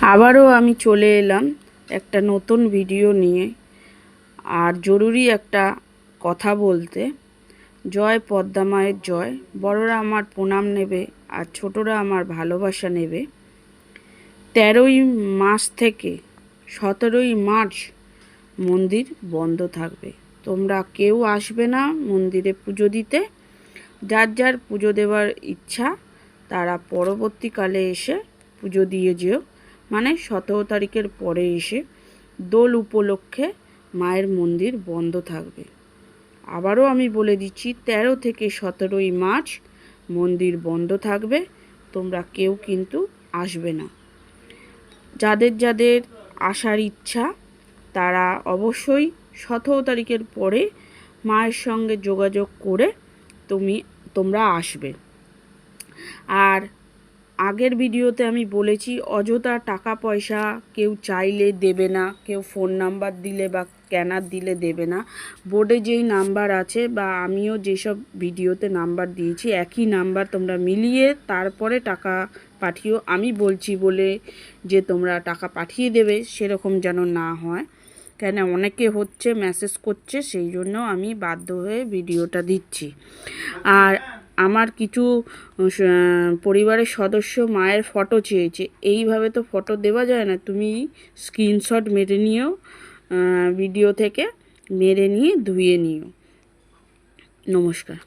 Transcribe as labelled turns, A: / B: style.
A: আবারও আমি চলে এলাম একটা নতুন ভিডিও নিয়ে। আর জরুরি একটা কথা বলতে, জয় পদ্মা মায়ের জয়। বড়রা আমার প্রণাম নেবে আর ছোটরা আমার ভালোবাসা নেবে। তেরোই মাস থেকে সতেরোই মার্চ মন্দির বন্ধ থাকবে। তোমরা কেউ আসবে না মন্দিরে পুজো দিতে। যার যার পুজো দেওয়ার ইচ্ছা, তারা পরবর্তীকালে এসে পুজো দিয়ে যেও। মানে সতেরো তারিখের পরে এসে দোল উপলক্ষে মায়ের মন্দির বন্ধ থাকবে। আবারও আমি বলে দিচ্ছি, তেরো থেকে সতেরোই মার্চ মন্দির বন্ধ থাকবে, তোমরা কেউ কিন্তু আসবে না। যাদের যাদের আসার ইচ্ছা, তারা অবশ্যই সতেরো তারিখের পরে মায়ের সঙ্গে যোগাযোগ করে তুমি, তোমরা আসবে। আর আগের ভিডিওতে আমি বলেছি, অযথা টাকা পয়সা কেউ চাইলে দেবে না, কেউ ফোন নাম্বার দিলে বা স্ক্যানার দিলে দেবে না। বোর্ডে যেই নাম্বার আছে বা আমিও যেসব ভিডিওতে নাম্বার দিয়েছি, একই নাম্বার তোমরা মিলিয়ে তারপরে টাকা পাঠিও। আমি বলছি বলে যে তোমরা টাকা পাঠিয়ে দেবে, সেরকম যেন না হয়। কেন অনেকে হচ্ছে মেসেজ করছে, সেই জন্য আমি বাধ্য হয়ে ভিডিওটা দিচ্ছি। আর আমার কিছু পরিবারের সদস্য মায়ের ফটো চেয়েছে। এইভাবে তো ফটো দেওয়া যায় না। তুমি স্ক্রিনশট মেরে নিও ভিডিও থেকে মেরে নিয়ে ধুয়ে নিও। নমস্কার।